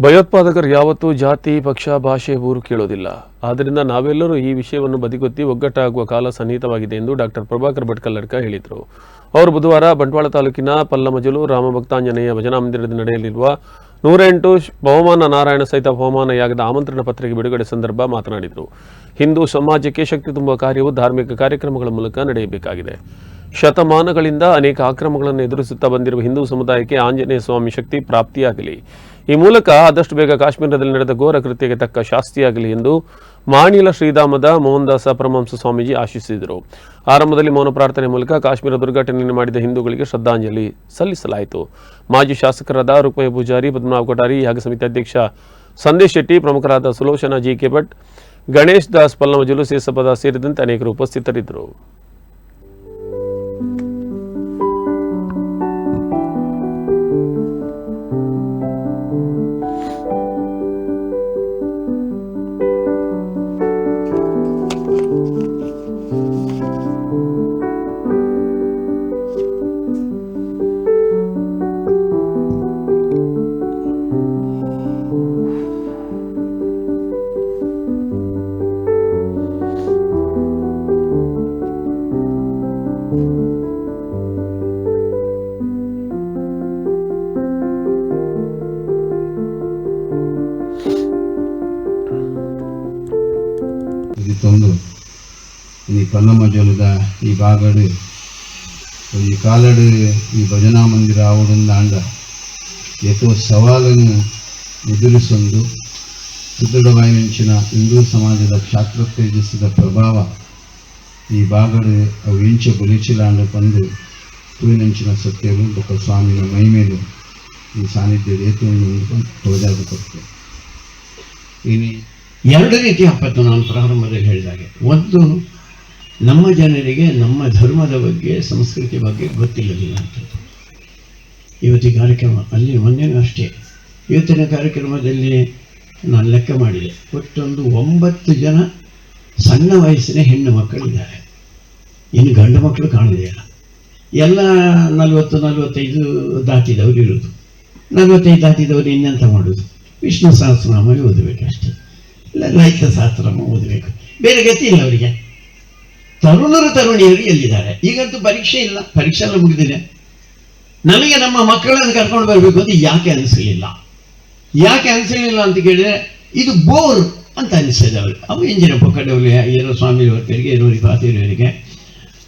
ಭಯೋತ್ಪಾದಕರು ಯಾವತ್ತೂ ಜಾತಿ, ಪಕ್ಷ, ಭಾಷೆ, ಊರು ಕೇಳೋದಿಲ್ಲ. ಆದ್ದರಿಂದ ನಾವೆಲ್ಲರೂ ಈ ವಿಷಯವನ್ನು ಬದಿಗೊತ್ತಿ ಒಗ್ಗಟ್ಟಾಗುವ ಕಾಲ ಸನ್ನಿಹಿತವಾಗಿದೆ ಎಂದು ಡಾಕ್ಟರ್ ಪ್ರಭಾಕರ್ ಭಟ್ಕಲ್ಲಡ್ಕ ಹೇಳಿದರು. ಅವರು ಬುಧವಾರ ಬಂಟ್ವಾಳ ತಾಲೂಕಿನ ಪಲ್ಲಮಜಲು ರಾಮಭಕ್ತಾಂಜನೇಯ ಭಜನಾ ಮಂದಿರದಲ್ಲಿ ನಡೆಯಲಿರುವ ನೂರ ಎಂಟು ಬಹುಮಾನ ನಾರಾಯಣ ಸಹಿತ ಬಹುಮಾನ ಯಾಗದ ಆಮಂತ್ರಣ ಪತ್ರಿಕೆ ಬಿಡುಗಡೆ ಸಂದರ್ಭ ಮಾತನಾಡಿದರು. ಹಿಂದೂ ಸಮಾಜಕ್ಕೆ ಶಕ್ತಿ ತುಂಬುವ ಕಾರ್ಯವು ಧಾರ್ಮಿಕ ಕಾರ್ಯಕ್ರಮಗಳ ಮೂಲಕ ನಡೆಯಬೇಕಾಗಿದೆ. ಶತಮಾನಗಳಿಂದ ಅನೇಕ ಆಕ್ರಮಗಳನ್ನು ಎದುರಿಸುತ್ತಾ ಬಂದಿರುವ ಹಿಂದೂ ಸಮುದಾಯಕ್ಕೆ ಆಂಜನೇಯ ಸ್ವಾಮಿ ಶಕ್ತಿ ಪ್ರಾಪ್ತಿಯಾಗಲಿ. ಈ ಮೂಲಕ ಆದಷ್ಟು ಬೇಗ ಕಾಶ್ಮೀರದಲ್ಲಿ ನಡೆದ ಘೋರ ಕೃತ್ಯಕ್ಕೆ ತಕ್ಕ ಶಾಸ್ತಿಯಾಗಲಿ ಎಂದು ಮಾಣಿಲ ಶ್ರೀಧಾಮದ ಮೋಹನ್ದಾಸ ಪರಮಹಂಸ ಸ್ವಾಮೀಜಿ ಆಶಿಸಿದರು. ಆರಂಭದಲ್ಲಿ ಮೌನ ಪ್ರಾರ್ಥನೆ ಮೂಲಕ ಕಾಶ್ಮೀರ ದುರ್ಘಟನೆಯನ್ನು ಮಾಡಿದ ಹಿಂದೂಗಳಿಗೆ ಶ್ರದ್ಧಾಂಜಲಿ ಸಲ್ಲಿಸಲಾಯಿತು. ಮಾಜಿ ಶಾಸಕರಾದ ರುಕ್ಮಯ ಪೂಜಾರಿ, ಪದ್ಮನಾಭ ಕೊಠಾರಿ ಯಾಗ ಸಮಿತಿ ಅಧ್ಯಕ್ಷ ಸಂದೇಶ್ ಶೆಟ್ಟಿ, ಪ್ರಮುಖರಾದ ಸುಲೋಚನಾ ಜಿ ಕೆ ಭಟ್, ಗಣೇಶ್ ದಾಸ್ ಪಲ್ಲಮಜಲು ಸೇಸಪದ ಸೇರಿದಂತೆ ಅನೇಕರು ಉಪಸ್ಥಿತರಿದ್ದರು. ಇದಿತ್ತೊಂದು ಈ ಕನ್ನಮ್ಮ ಜಲದ ಈ ಬಾಗಡು, ಈ ಕಾಲಡು, ಈ ಭಜನಾ ಮಂದಿರ ಆವಡೊಂದು ಆಂಡ ಎತ್ತೋ ಸವಾಲನ್ನು ಎದುರಿಸೊಂದು ಸುದೃಢವಾಯಿನಂಚಿನ ಹಿಂದೂ ಸಮಾಜದ ಕ್ಷಾತ್ರ ತೇಜಸ್ಸದ ಪ್ರಭಾವ ಈ ಬಾಗಡು ಅವು ಇಂಚ ಬುಲಿಚಿಲಾಂಡ ಬಂದು ತೂವಿನಂಚಿನ ಸತ್ಯಲು ಸ್ವಾಮಿಯ ಸ್ವಾಮಿನ ಮೈಮೇಲು ಈ ಸಾನ್ನಿಧ್ಯ ಏತುವಿನ ತೋಜಾಗುತ್ತದೆ ಇನ್ನು ಎರಡು ರೀತಿಯ ಆಪತ್ತು ನಾನು ಪ್ರಾರಂಭದಲ್ಲಿ ಹೇಳಿದಾಗೆ, ಒಂದು ನಮ್ಮ ಜನರಿಗೆ, ನಮ್ಮ ಧರ್ಮದ ಬಗ್ಗೆ, ಸಂಸ್ಕೃತಿ ಬಗ್ಗೆ ಗೊತ್ತಿಲ್ಲದಿಲ್ಲ ಅಂತ ಇವತ್ತಿನ ಕಾರ್ಯಕ್ರಮ, ಅಲ್ಲಿ ಮೊನ್ನೆನೂ ಅಷ್ಟೇ. ಇವತ್ತಿನ ಕಾರ್ಯಕ್ರಮದಲ್ಲಿ ನಾನು ಲೆಕ್ಕ ಮಾಡಿದೆ. ಒಟ್ಟೊಂದು ಒಂಬತ್ತು ಜನ ಸಣ್ಣ ವಯಸ್ಸಿನ ಹೆಣ್ಣು ಮಕ್ಕಳಿದ್ದಾರೆ. ಇನ್ನು ಗಂಡು ಮಕ್ಕಳು ಕಾಣುವುದಿಲ್ಲ ಎಲ್ಲ ನಲವತ್ತು, ನಲವತ್ತೈದು ದಾಟಿದವರು ಇರೋದು ನಲವತ್ತೈದು ದಾಟಿದವರು ಇನ್ನೆಂತ ಮಾಡೋದು ವಿಷ್ಣು ಸಹಸ್ರನಾಮ ಓದಬೇಕಷ್ಟೇ. ಲಲಿತ ಸಹಸ್ರನಾಮ ಓದಬೇಕು. ಬೇರೆ ಗತಿ ಇಲ್ಲ ಅವರಿಗೆ. ತರುಣರು ತರುಣಿಯರು ಎಲ್ಲಿದ್ದಾರೆ? ಈಗಂತೂ ಪರೀಕ್ಷೆ ಇಲ್ಲ. ಪರೀಕ್ಷೆ ಎಲ್ಲ ಮುಗಿದಿದೆ. ನಮಗೆ ನಮ್ಮ ಮಕ್ಕಳನ್ನು ಕರ್ಕೊಂಡು ಬರಬೇಕು ಅಂತ ಯಾಕೆ ಅನಿಸಲಿಲ್ಲ? ಯಾಕೆ ಅನಿಸಲಿಲ್ಲ ಅಂತ ಕೇಳಿದ್ರೆ, ಇದು ಬೋರ್ ಅಂತ ಅನಿಸ್ತದೆ ಅವರು ಅವು ಎಂಜಿನ ಪೊಕ್ಕಡವರಿಗೆ ಏನೋ ಸ್ವಾಮಿ ವರ್ಕರಿಗೆ ಏನೋ ಪಾತಿಯವರಿಗೆ